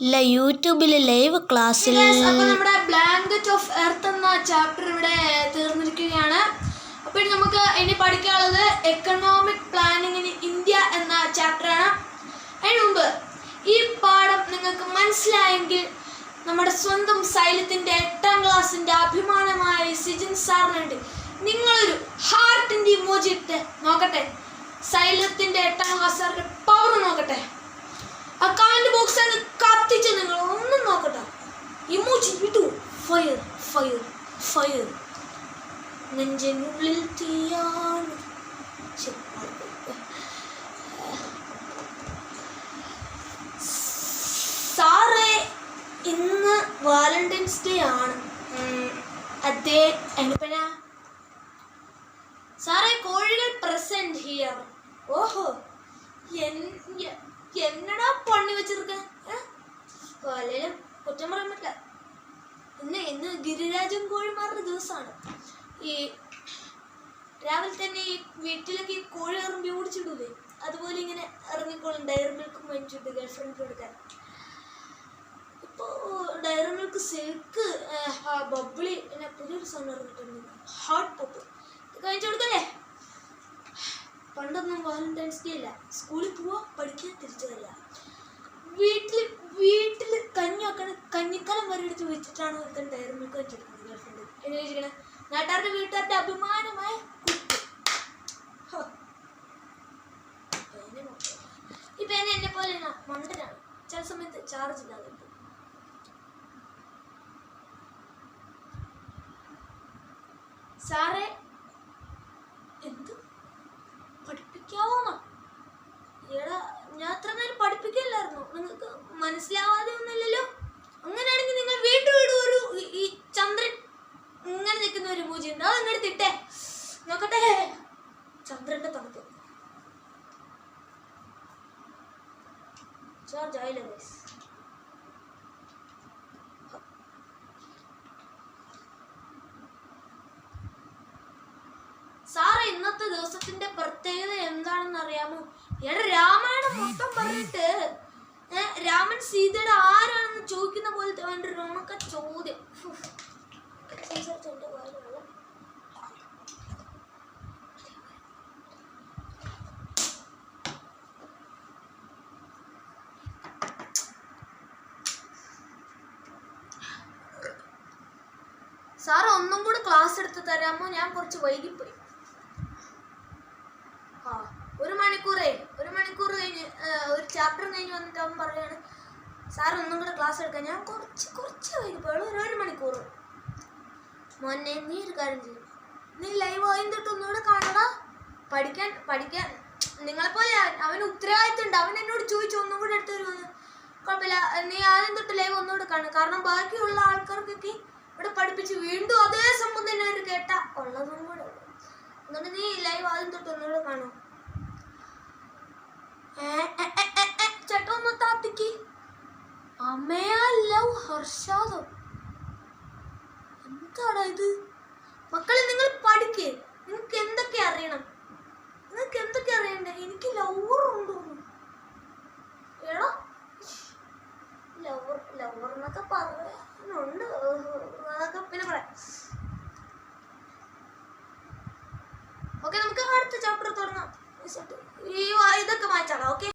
ഇല്ല യൂട്യൂബിൽ ലൈവ് ക്ലാസ്സിൽ നമ്മുടെ ബ്ലാങ്കറ്റ് ഓഫ് എർത്ത് എന്ന ചാപ്റ്റർ ഇവിടെ തീർന്നിരിക്കുകയാണ്. അപ്പോൾ ഇനി നമുക്ക് ഇനി പഠിക്കാനുള്ളത് എക്കണോമിക് പ്ലാനിംഗ് ഇൻ ഇന്ത്യ എന്ന ചാപ്റ്ററാണ് അതിന് മുമ്പ് ഈ പാഠം നിങ്ങൾക്ക് മനസ്സിലായെങ്കിൽ നമ്മുടെ സ്വന്തം സൈലത്തിന്റെ എട്ടാം ക്ലാസ്സിന്റെ അഭിമാനമായ സിജിൻ സാറിനുണ്ട് നിങ്ങളൊരു ഹാർട്ടിന്റെ ഇമോജി ഇട്ട് നോക്കട്ടെ. സൈലത്തിന്റെ എട്ടാം ക്ലാസ്സുകാരുടെ പവർ നോക്കട്ടെ ആ കമന്റ് ബോക്സ് അങ്ങ് കത്തിച്ച് നിങ്ങൾ ഒന്നും നോക്കട്ടെ ഇമോജി ഇട്ടു ഫയർ ഫയർ. നെഞ്ചിനുള്ളിൽ തീയാണ്. സാറേ ഇന്ന് വാലന്റൈൻസ് ഡേ ആണ്. അതെ ദിവസമാണ് ഈ രാവിലെ തന്നെ ഈ വീട്ടിലേക്ക് ഈ കോഴി ഇറമ്പി ഓടിച്ചിടൂലേ? അതുപോലെ ഇങ്ങനെ ഇറങ്ങിക്കോളും. ഡയറി മിൽക്ക് മേടിച്ചിട്ട് ഗേൾഫ്രണ്ട് കൊടുക്കാൻ. ഇപ്പോൾ ഡയറി മിൽക്ക് സിൽക്ക് ബബിളി പിന്നെ പുതിയൊരു സാധനം ഇറങ്ങിയിട്ടുണ്ട്. ഹോട്ട് പോപ്പ് ഇത് കഴിച്ചു കൊടുക്കല്ലേ? പണ്ടൊന്നും വാലന്റൈൻസ് ഡേ ഇല്ല സ്കൂളിൽ പോവാ പഠിക്കാൻ തിരിച്ചു വരിക വെച്ചിട്ടാണ് ഒരുത്തൻ ഡയറി മിൽക്ക് വെച്ചിരിക്കുന്നത് ഗേൾഫ്രണ്ട് വെച്ചിരിക്കണേ നാട്ടുകാരുടെ വീട്ടുകാരുടെ അഭിമാനമായ. ഈ പേന എന്നെ പോലെ മണ്ടനാണ്. ചില സമയത്ത് ചാർജ് ഇല്ലാതെ. സാറേ എന്ത് പഠിപ്പിക്കാവോ ഞാൻ അത്ര നേരം പഠിപ്പിക്കില്ലായിരുന്നു? നിങ്ങൾക്ക് മനസ്സിലാവാതെ ഒന്നുമില്ലല്ലോ അങ്ങനെയാണെങ്കിൽ നിങ്ങൾ വീണ്ടും വീണ്ടും ഒരു ഈ- ഈ ചന്ദ്രൻ ഇങ്ങനെ നിൽക്കുന്ന ഒരു പൂജ ഉണ്ട് അത് ഇങ്ങോട്ട് തിട്ടേ. നോക്കട്ടെ. ചന്ദ്രന്റെ തണുപ്പ്. ചാർജ് ആയില്ല സാറ് ഇന്നത്തെ ദിവസത്തിന്റെ പ്രത്യേകത എന്താണെന്ന് അറിയാമോ? എടാ രാമായണം മൊത്തം പറഞ്ഞിട്ട് രാമൻ സീതയുടെ ആരാണെന്ന് ചോദിക്കുന്ന പോലത്തെ അവന്റെ ഒരു ഉണക്ക ചോദ്യം. സംസാരിച്ച് ഒന്നും കൂടെ ക്ലാസ് എടുത്ത് തരാമോ? ഞാൻ കുറച്ച് വൈകിപ്പോയി. ആ ഒരു മണിക്കൂറേ ഒരു മണിക്കൂർ കഴിഞ്ഞ് ഒരു ചാപ്റ്റർ കഴിഞ്ഞ് വന്നിട്ട് അവൻ പറയാണ് സാർ ഒന്നും കൂടെ ക്ലാസ് എടുക്കാൻ ഞാൻ കുറച്ച് കുറച്ച് വൈകിപ്പോയുള്ളൂ ഒരു ഒരു മണിക്കൂർ. മോനെ നീ ഒരു കാര്യം ചെയ്യും. നീ ലൈവ് ആയും തൊട്ട് ഒന്നുകൂടെ കാണണ പഠിക്കാൻ പഠിക്കാൻ നിങ്ങളെപ്പോലെ അവൻ ഉത്തരവാദിത്തം ഉണ്ട് അവൻ എന്നോട് ചോദിച്ചു ഒന്നും കൂടെ എടുത്തു തരുമെന്ന് കുഴപ്പമില്ല. നീ ആദ്യം തൊട്ട് ലൈവ് ഒന്നുകൂടെ കാണും കാരണം ബാക്കിയുള്ള ആൾക്കാർക്കൊക്കെ ഇവിടെ പഠിപ്പിച്ച് വീണ്ടും അതേ സംഭവം തന്നെ അവർ കേട്ട. ഉള്ളതും കൂടെ എന്നിട്ട് നീ ലൈവ് ആദ്യം തൊട്ട് ഒന്നുകൂടെ കാണൂ. ചേട്ടാ അമ്മയാ ലവ് ഹർഷാദം. എന്താടാ ഇത്? മക്കളെ നിങ്ങൾ പഠിക്കേ. നിങ്ങൾക്ക് എന്തൊക്കെ അറിയണം? നിങ്ങൾക്ക് എന്തൊക്കെ അറിയണ്ടേ? എനിക്ക് ലവറുണ്ടോ എടോ ലവർ ലവർ എന്നൊക്കെ പറയുന്നുണ്ട് മക്കളെ. ഓക്കെ നമുക്ക് അടുത്ത ചാപ്റ്റർ തുടങ്ങാം. ഈ ഇതൊക്കെ മാറ്റാം ഓക്കെ?